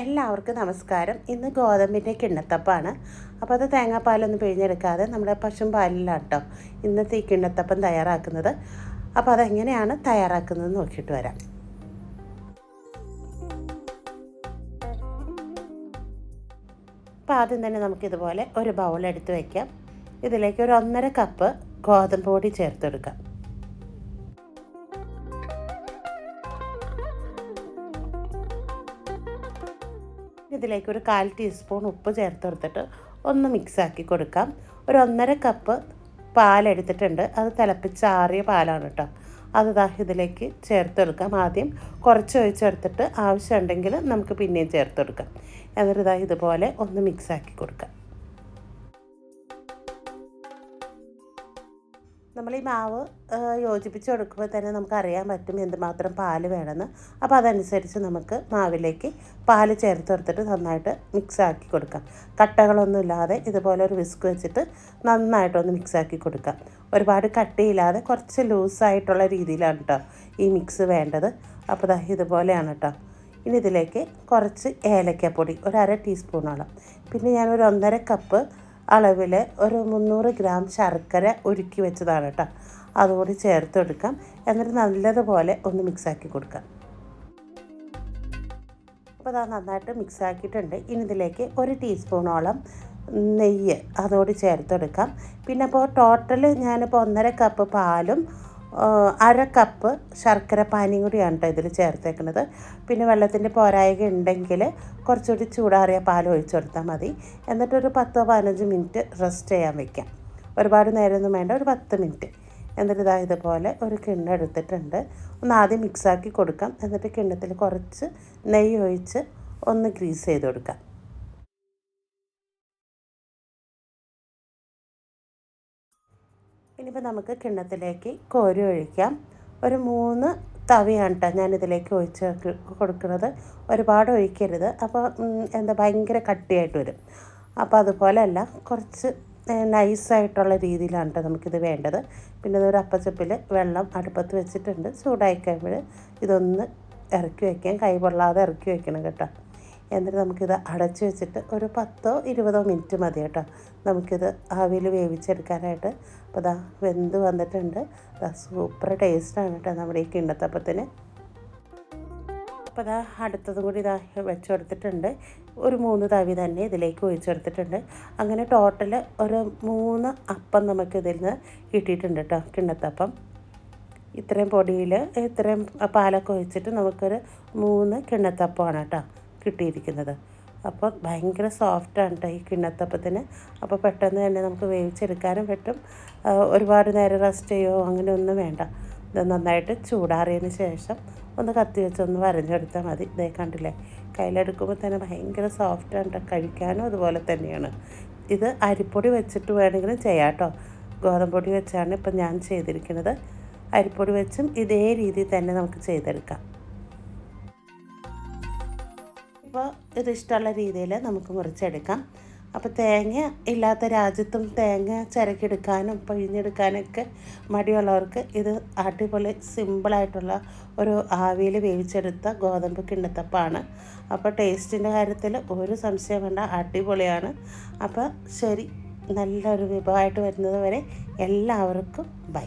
എല്ലാവർക്കും നമസ്കാരം. ഇന്ന് ഗോതമ്പിന്റെ കിണ്ണത്തപ്പാണ്. അപ്പോൾ അത് തേങ്ങാപ്പാലൊന്നും പിഴിഞ്ഞെടുക്കാതെ നമ്മുടെ പശും പാലിലാണ് കേട്ടോ ഇന്നത്തെ ഈ കിണ്ണത്തപ്പം തയ്യാറാക്കുന്നത്. അപ്പോൾ അതെങ്ങനെയാണ് തയ്യാറാക്കുന്നത് നോക്കിയിട്ട് വരാം. അപ്പോൾ ആദ്യം തന്നെ നമുക്കിതുപോലെ ഒരു ബൗൾ എടുത്ത് വയ്ക്കാം ഇതിലേക്ക് ഒരു ഒന്നര കപ്പ് ഗോതമ്പ് പൊടി ചേർത്തെടുക്കാം. ഇതിലേക്ക് ഒരു കാൽ ടീസ്പൂൺ ഉപ്പ് ചേർത്ത് കൊടുത്തിട്ട് ഒന്ന് മിക്സാക്കി കൊടുക്കാം. ഒരു ഒന്നര കപ്പ് പാലെടുത്തിട്ടുണ്ട് അത് തിളപ്പിച്ചാറിയ പാലാണ് കേട്ടോ അത് ദാ ഇതിലേക്ക് ചേർത്ത് കൊടുക്കാം. ആദ്യം കുറച്ച് ഒഴിച്ചെടുത്തിട്ട് ആവശ്യമുണ്ടെങ്കിൽ നമുക്ക് പിന്നെയും ചേർത്ത് കൊടുക്കാം. എന്നിട്ട് ഇതാ ഇതുപോലെ ഒന്ന് മിക്സാക്കി കൊടുക്കാം. നമ്മൾ ഈ മാവ് യോജിപ്പിച്ച് കൊടുക്കുമ്പോൾ തന്നെ നമുക്ക് അറിയാൻ പറ്റും എന്തുമാത്രം പാൽ വേണമെന്ന്. അപ്പോൾ അതനുസരിച്ച് നമുക്ക് മാവിലേക്ക് പാൽ ചേർത്ത് കൊടുത്തിട്ട് നന്നായിട്ട് മിക്സാക്കി കൊടുക്കാം. കട്ടകളൊന്നും ഇല്ലാതെ ഇതുപോലെ ഒരു വിസ്ക് വെച്ചിട്ട് നന്നായിട്ടൊന്ന് മിക്സാക്കി കൊടുക്കാം. ഒരുപാട് കട്ടിയില്ലാതെ കുറച്ച് ലൂസായിട്ടുള്ള രീതിയിലാണ് കേട്ടോ ഈ മിക്സ് വേണ്ടത്. അപ്പോൾ ദാ ഇതുപോലെയാണ് കേട്ടോ ഇനി ഇതിലേക്ക് കുറച്ച് ഏലക്കപ്പൊടി ഒരു അര ടീസ്പൂണോളം പിന്നെ ഞാനൊരു ഒന്നര കപ്പ് അളവിൽ ഒരു മുന്നൂറ് ഗ്രാം ശർക്കര ഉരുക്കി വെച്ചതാണ് കേട്ടോ അതുകൂടി ചേർത്ത് കൊടുക്കാം എന്നിട്ട് നല്ലതുപോലെ ഒന്ന് മിക്സാക്കി കൊടുക്കാം. അപ്പോൾ അത് നന്നായിട്ട് മിക്സാക്കിയിട്ടുണ്ട് ഇനി ഇതിലേക്ക് ഒരു ടീസ്പൂണോളം നെയ്യ് അതോട് ചേർത്തെടുക്കാം. പിന്നെ അപ്പോൾ ടോട്ടൽ ഞാനിപ്പോൾ ഒന്നര കപ്പ് പാലും അര കപ്പ് ശർക്കര പാനിയും കൂടിയാണ് കേട്ടോ ഇതിൽ ചേർത്തേക്കുന്നത് പിന്നെ വെള്ളത്തിന്റെ പോരായക ഉണ്ടെങ്കിൽ കുറച്ചുകൂടി ചൂടാറിയ പാൽ ഒഴിച്ചു കൊടുത്താൽ മതി. എന്നിട്ടൊരു പത്തോ പതിനഞ്ച് മിനിറ്റ് റെസ്റ്റ് ചെയ്യാൻ വെക്കാം. ഒരുപാട് നേരമൊന്നും വേണ്ട ഒരു പത്ത് മിനിറ്റ്. എന്നിട്ട് ഇതാ ഇതുപോലെ ഒരു കിണ്ണം എടുത്തിട്ടുണ്ട്. ഒന്ന് ആദ്യം മിക്സാക്കി കൊടുക്കാം. എന്നിട്ട് കിണ്ണത്തിൽ കുറച്ച് നെയ്യ് ഒഴിച്ച് ഒന്ന് ഗ്രീസ് ചെയ്ത് കൊടുക്കാം. ഇനിയിപ്പോൾ നമുക്ക് കിണ്ണത്തിലേക്ക് കോരി ഒഴിക്കാം. ഒരു മൂന്ന് തവിയാണ് കേട്ടോ ഞാനിതിലേക്ക് ഒഴിച്ച് കൊടുക്കുന്നത്. ഒരുപാട് ഒഴിക്കരുത്. അപ്പോൾ എന്താ ഭയങ്കര കട്ടിയായിട്ട് വരും. അപ്പോൾ അതുപോലെയല്ല കുറച്ച് നൈസായിട്ടുള്ള രീതിയിലാണ് കേട്ടോ നമുക്കിത് വേണ്ടത്. പിന്നെ ഇതൊരു അപ്പച്ചപ്പിൽ വെള്ളം അടുപ്പത്ത് വെച്ചിട്ടുണ്ട്. ചൂടായി കഴിയുമ്പോൾ ഇതൊന്ന് ഇറക്കി വയ്ക്കാം കൈ പൊള്ളാതെ ഇറക്കി വയ്ക്കണം കേട്ടോ. എന്നിട്ട് നമുക്കിത് അടച്ചു വെച്ചിട്ട് ഒരു പത്തോ ഇരുപതോ മിനിറ്റ് മതി കേട്ടോ. നമുക്കിത് ആവിയിൽ വേവിച്ചെടുക്കാനായിട്ട്. അപ്പോൾ ഇതാ വെന്ത് വന്നിട്ടുണ്ട്. സൂപ്പർ ടേസ്റ്റാണ് കേട്ടോ നമ്മുടെ ഈ കിണ്ണത്തപ്പത്തിന്. അപ്പോൾ ഇതാ അടുത്തതും കൂടി ഇതാ വെച്ച് കൊടുത്തിട്ടുണ്ട് ഒരു മൂന്ന് തവി തന്നെ ഇതിലേക്ക് ഒഴിച്ചെടുത്തിട്ടുണ്ട്. അങ്ങനെ ടോട്ടൽ ഒരു മൂന്ന് അപ്പം നമുക്ക് ഇതിൽ നിന്ന് കിട്ടിയിട്ടുണ്ട് കേട്ടോ കിണ്ണത്തപ്പം. ഇത്രയും പൊടിയിൽ ഇത്രയും പാലൊക്കെ ഒഴിച്ചിട്ട് നമുക്കൊരു മൂന്ന് കിണ്ണത്തപ്പമാണ് കേട്ടോ. കിട്ടിയിരിക്കുന്നത്. അപ്പോൾ ഭയങ്കര സോഫ്റ്റാണ് കേട്ടോ ഈ കിണ്ണത്തപ്പത്തിന്. അപ്പോൾ പെട്ടെന്ന് തന്നെ നമുക്ക് വേവിച്ചെടുക്കാനും പറ്റും. ഒരുപാട് നേരം റെസ്റ്റ് ചെയ്യുമോ അങ്ങനെ ഒന്നും വേണ്ട. ഇത് നന്നായിട്ട് ചൂടാറിയതിന് ശേഷം ഒന്ന് കത്തി വെച്ചൊന്ന് വരഞ്ഞെടുത്താൽ മതി. ഇതേ കണ്ടില്ലേ? കയ്യിലെടുക്കുമ്പോൾ തന്നെ ഭയങ്കര സോഫ്റ്റാണ് കഴിക്കാനും അതുപോലെ തന്നെയാണ്. ഇത് അരിപ്പൊടി വെച്ചിട്ട് വേണമെങ്കിലും ചെയ്യാം കേട്ടോ ഗോതമ്പൊടി വെച്ചാണ് ഇപ്പം ഞാൻ ചെയ്തിരിക്കുന്നത്. അരിപ്പൊടി വെച്ചും ഇതേ രീതിയിൽ തന്നെ നമുക്ക് ചെയ്തെടുക്കാം. അപ്പോൾ ഇത് ഇഷ്ടമുള്ള രീതിയിൽ നമുക്ക് മുറിച്ചെടുക്കാം. അപ്പോൾ തേങ്ങ ഇല്ലാത്ത രാജ്യത്തും തേങ്ങ ചിരക്കെടുക്കാനും പിഴിഞ്ഞെടുക്കാനൊക്കെ മടിയുള്ളവർക്ക് ഇത് അടിപൊളി സിമ്പിളായിട്ടുള്ള ഒരു ആവിയിൽ വേവിച്ചെടുത്ത ഗോതമ്പ് കിണ്ണത്തപ്പാണ്. അപ്പോൾ ടേസ്റ്റിന്റെ കാര്യത്തിൽ ഒരു സംശയം വേണ്ട അടിപൊളിയാണ്. അപ്പോൾ ശരി നല്ലൊരു വിഭവമായിട്ട് വരുന്നത് വരെ എല്ലാവർക്കും ബൈ.